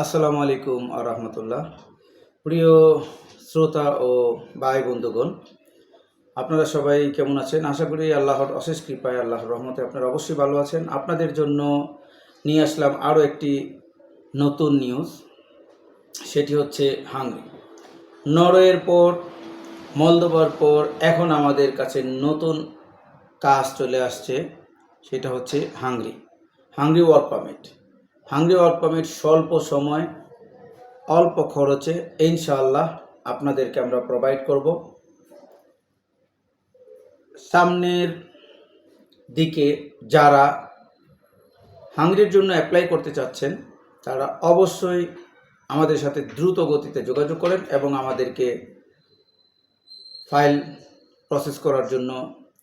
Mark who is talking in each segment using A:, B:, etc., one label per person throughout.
A: আসসালামু আলাইকুম আ রহমতুল্লাহ। প্রিয় শ্রোতা ও ভাই বন্ধুগণ, আপনারা সবাই কেমন আছেন? আশা করি আল্লাহর অশেষ কৃপায়, আল্লাহর রহমতে আপনারা অবশ্যই ভালো আছেন। আপনাদের জন্য নিয়ে আসলাম আরও একটি নতুন নিউজ, সেটি হচ্ছে হাঙ্গরি। নরওয়ের পর মলদোবার পর এখন আমাদের কাছে নতুন কাজ চলে আসছে, সেটা হচ্ছে Hungary. Hungary work permit. Hungary work permit স্বল্প সময়, অল্প খরচে ইনশাআল্লাহ আপনাদেরকে আমরা প্রোভাইড করব। সামনের দিকে যারা হাঙ্গরির জন্য অ্যাপ্লাই করতে চাচ্ছেন, তারা অবশ্যই আমাদের সাথে দ্রুত গতিতে যোগাযোগ করেন এবং আমাদেরকে ফাইল প্রসেস করার জন্য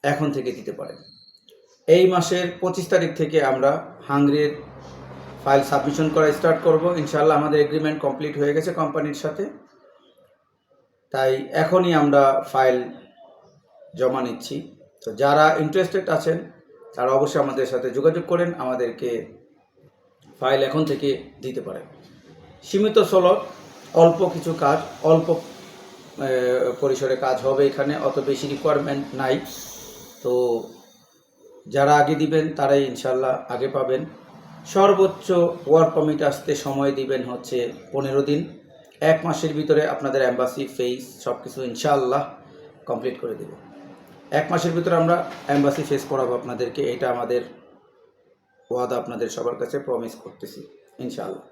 A: এখন থেকে দিতে পারেন। এই মাসের পঁচিশ তারিখ থেকে আমরা হাঙ্গরির ফাইল সাবমিশন করা স্টার্ট করব। ইনশাআল্লাহ আমাদের এগ্রিমেন্ট কমপ্লিট হয়ে গেছে কোম্পানির সাথে। তাই এখনই আমরা ফাইল জমা নিচ্ছি। তো যারা ইন্টারেস্টেড আছেন, তারা অবশ্যই আমাদের সাথে যোগাযোগ করেন। আমাদেরকে ফাইল এখন থেকে দিতে পারেন। সীমিত সলট অল্প কিছু কাজ, অল্প পরিসরে কাজ হবে এখানে, অত বেশি রিকোয়ারমেন্ট নাই। তো যারা আগে দিবেন, তারাই ইনশাল্লাহ আগে পাবেন। সর্বোচ্চ ওয়ার্ক পারমিট আসতে সময় দিবেন হচ্ছে পনেরো দিন। এক মাসের ভিতরে আপনাদের অ্যাম্বাসি ফেস সব কিছু ইনশাআল্লাহ কমপ্লিট করে দেব। এক মাসের ভিতরে আমরা অ্যাম্বাসি ফেস করাবো আপনাদেরকে, এটা আমাদের ওয়াদা আপনাদের সবার কাছে প্রমিস করতেছি, ইনশাআল্লাহ।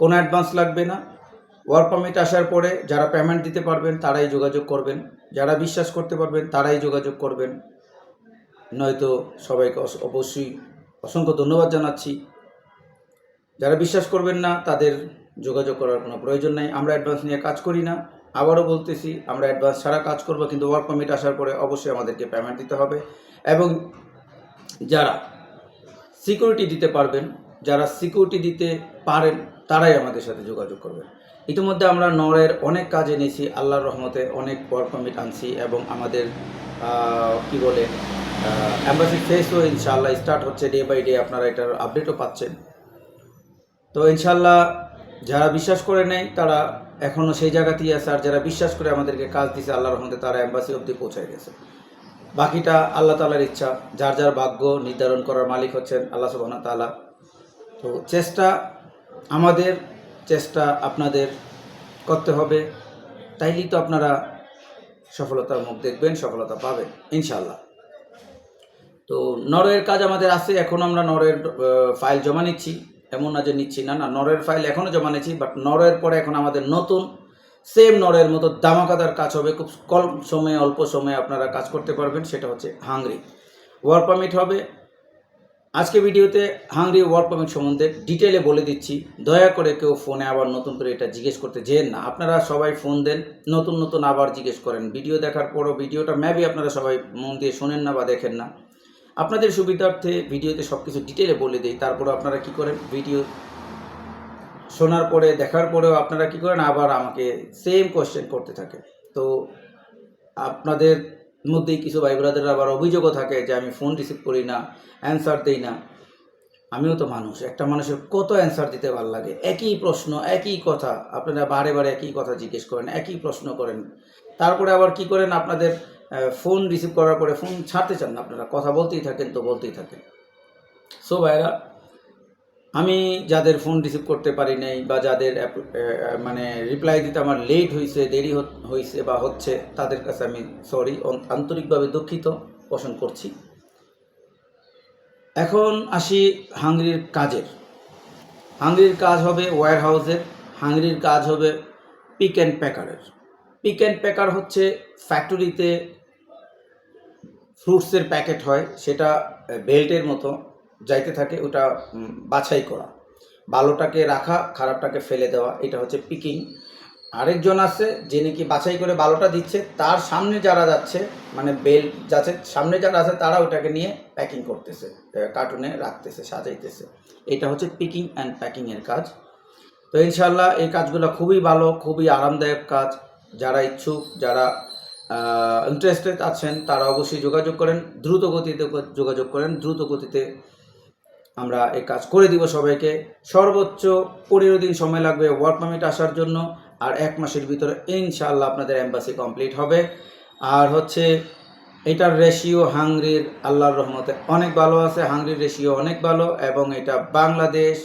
A: কোনো অ্যাডভান্স লাগবে না। ওয়ার্ক পারমিট আসার পরে যারা পেমেন্ট দিতে পারবেন, তারাই যোগাযোগ করবেন। যারা বিশ্বাস করতে পারবেন, তারাই যোগাযোগ করবেন। নয়তো সবাইকে অবশ্যই অসংখ্য ধন্যবাদ জানাচ্ছি। যারা বিশ্বাস করবেন না, তাদের যোগাযোগ করার কোনো প্রয়োজন নাই। আমরা অ্যাডভান্স নিয়ে কাজ করি না। আবারও বলতেছি, আমরা অ্যাডভান্স ছাড়া কাজ করব, কিন্তু ওয়ার্ক পারমিট আসার পরে অবশ্যই আমাদেরকে পেমেন্ট দিতে হবে। এবং যারা সিকিউরিটি দিতে পারবেন, যারা সিকিউরিটি দিতে পারেন, তারাই আমাদের সাথে যোগাযোগ করবেন। ইতিমধ্যে আমরা নরের অনেক কাজ এনেছি, আল্লাহর রহমতে অনেক ওয়ার্ক পারমিট আনছি এবং আমাদের কি বলে অ্যাম্বাসি ফেসও ইনশাল্লাহ স্টার্ট হচ্ছে ডে বাই ডে আপনারা এটার আপডেটও পাচ্ছেন। তো ইনশাল্লাহ যারা বিশ্বাস করে নেয়, তারা এখনও সেই জায়গাতেই আছে, আর যারা বিশ্বাস করে আমাদেরকে কাজ দিছে, আল্লাহর রহমতে তারা অ্যাম্বাসি অবধি পৌঁছায় গেছে। বাকিটা আল্লাহ তালার ইচ্ছা, যার যার ভাগ্য নির্ধারণ করার মালিক হচ্ছেন আল্লাহ সুবাহ তালা তো চেষ্টা আমাদের, চেষ্টা আপনাদের করতে হবে। তাইলেই তো আপনারা সফলতার মুখ দেখবেন, সফলতা পাবেন ইনশাল্লাহ তো নরের কাজ আমাদের আছে, এখন আমরা নরের ফাইল জমা নিচ্ছি। এমন না যে নিচ্ছি না না নরের ফাইল এখনও জমা নিচ্ছি বাট নরের পরে এখন আমাদের নতুন সেম নরের মতো দামাকাদার কাজ হবে। খুব কম সময়ে, অল্প সময়ে আপনারা কাজ করতে পারবেন, সেটা হচ্ছে হাংরি ওয়ার্ক পারমিট হবে আজকে ভিডিওতে হাঙ্গরি ওয়ার্ক পারমিট সম্বন্ধে ডিটেলে বলে দিচ্ছি। দয়া করে কেউ ফোনে আবার নতুন করে এটা জিজ্ঞেস করতে যেন না। আপনারা সবাই ফোন দেন, নতুন নতুন আবার জিজ্ঞেস করেন। ভিডিও দেখার পরও ভিডিওটা ম্যাবি আপনারা সবাই মন দিয়ে শোনেন না বা দেখেন না। আপনাদের সুবিধার্থে ভিডিওতে সব কিছু ডিটেলে বলে দিই তারপরে আপনারা কি করেন? ভিডিও শোনার পরে, দেখার পরেও আপনারা কি করেন? আবার আমাকে সেম কোয়েশ্চেন করতে থাকেন তো আপনাদের মধ্যেই কিছু ভাই ব্রাদাররা আবার অভিযোগও থাকে যে আমি ফোন রিসিভ করি না অ্যান্সার দেই না। আমিও তো মানুষ, একটা মানুষের কত অ্যান্সার দিতে ভালো লাগে? একই প্রশ্ন, একই কথা, আপনারা বারে বারে একই কথা জিজ্ঞেস করেন, একই প্রশ্ন করেন। তারপরে আবার কি করেন আপনাদের ফোন রিসিভ করার পরে ফোন ছাড়তে চান না আপনারা, কথা বলতেই থাকেন তো বলতেই থাকেন। সো ভাইরা আমি যাদের ফোন রিসিভ করতে পারি নাই বা যাদের মানে রিপ্লাই দিতে আমার লেট হয়েছে দেরি হয়েছে বা হচ্ছে, তাদের কাছে আমি সরি আন্তরিকভাবে দুঃখিত পোষণ করছি। এখন আসি হাঙ্গরির কাজের। হাঙ্গরির কাজ হবে ওয়্যার হাউসের হাঙ্গরির কাজ হবে পিক অ্যান্ড প্যাকারের পিক অ্যান্ড প্যাকার হচ্ছে ফ্যাক্টরিতে ফ্রুটসের প্যাকেট হয়, সেটা বেল্টের মতো। যাইতে থাকে, ওটা বাছাই করা। ভালোটাকে রাখা, খারাপটাকে ফেলে দেওয়া, এটা হচ্ছে পিকিং আরেকজন আছে যে নাকি বাছাই করে ভালোটা দিচ্ছে, তার সামনে যারা যাচ্ছে মানে বেল যাচ্ছে, সামনে যারা আছে, তারা ওটাকে নিয়ে প্যাকিং করতেছে কার্টুনে রাখতেছে, সাজাইতেছে। এটা হচ্ছে পিকিং অ্যান্ড প্যাকিংয়ের কাজ। তো ইনশাল্লাহ এই কাজগুলো খুবই ভালো, খুবই আরামদায়ক কাজ। যারা ইচ্ছুক, যারা ইন্টারেস্টেড আছেন, তারা অবশ্যই যোগাযোগ করেন। দ্রুত গতিতে যোগাযোগ করেন। দ্রুত গতিতে আমরা এই কাজ করে দিব সবাইকে। সর্বোচ্চ পনেরো দিন সময় লাগবে ওয়ার্ক পারমিট আসার জন্য, আর এক মাসের ভিতরে ইনশাআল্লাহ আপনাদের অ্যাম্বাসি কমপ্লিট হবে। আর হচ্ছে, এটার রেশিও হাঙ্গরির আল্লাহর রহমতে অনেক ভালো আছে হাংরির রেশিও অনেক ভালো, এবং এটা বাংলাদেশ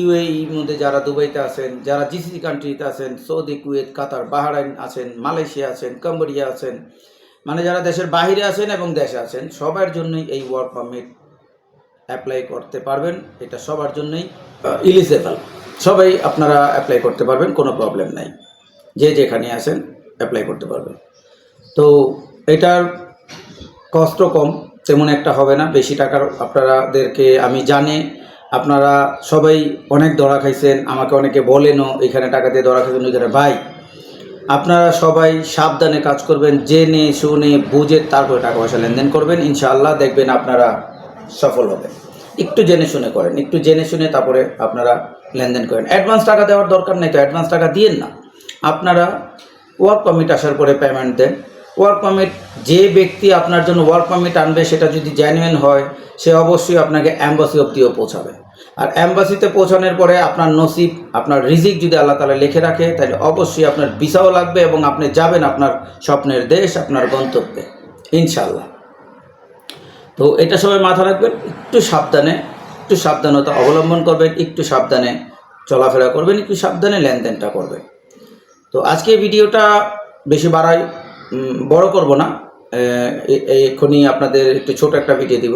A: ইউএইর মধ্যে যারা দুবাইতে আছেন, যারা জিসিসি কান্ট্রিতে আছেন সৌদি কুয়েত কাতার বাহারাইন আছেন মালয়েশিয়া আছেন কম্বোডিয়া আছেন মানে যারা দেশের বাইরে আছেন এবং দেশে আছেন, সবার জন্যই এই ওয়ার্ক পারমিট অ্যাপ্লাই করতে পারবেন, এটা সবার জন্যই ইলিজেবল সবাই আপনারা অ্যাপ্লাই করতে পারবেন, কোনো প্রবলেম নাই। যে যেখানে আছেন অ্যাপ্লাই করতে পারবেন। তো এটার কষ্ট কম, তেমন একটা হবে না। বেশি টাকার আপনারাদেরকে, আমি জানি, আপনারা সবাই অনেক ধরা খাইছেন, আমাকে অনেকে বলেনও, এখানে টাকা দিয়ে ধরা খাইছেন ওইখানে ভাই, আপনারা সবাই সাবধানে কাজ করবেন, জেনে শুনে বুঝে তারপরে টাকা পয়সা লেনদেন করবেন। ইনশাআল্লাহ দেখবেন আপনারা সফল হবেন। একটু জেনে শুনে করেন, একটু জেনে শুনে তারপরে আপনারা লেনদেন করেন। অ্যাডভান্স টাকা দেওয়ার দরকার নেই তো অ্যাডভান্স টাকা দিয়েন না। আপনারা ওয়ার্ক পারমিট আসার পরে পেমেন্ট দেন। ওয়ার্ক পারমিট যে ব্যক্তি আপনার জন্য ওয়ার্ক পারমিট আনবে, সেটা যদি জেনুইন হয়, সে অবশ্যই আপনাকে অ্যাম্বাসি অব্দিও পৌঁছাবে। আর অ্যাম্বাসিতে পৌঁছানোর পরে আপনার নসিব, আপনার রিজিক যদি আল্লাহ তালা লিখে রাখে, তাহলে অবশ্যই আপনার ভিসাও লাগবে এবং আপনি যাবেন আপনার স্বপ্নের দেশ, আপনার গন্তব্যে। ইনশাল্লাহ তো এটা সবাই মাথা রাখবেন, একটু সাবধানে, একটু সাবধানতা অবলম্বন করবেন, একটু সাবধানে চলাফেরা করবেন, একটু সাবধানে লেনদেনটা করবেন। তো আজকে ভিডিওটা বেশি বাড়াই বড় করব না এক্ষুনি আপনাদের একটু ছোট একটা ভিডিও দিব।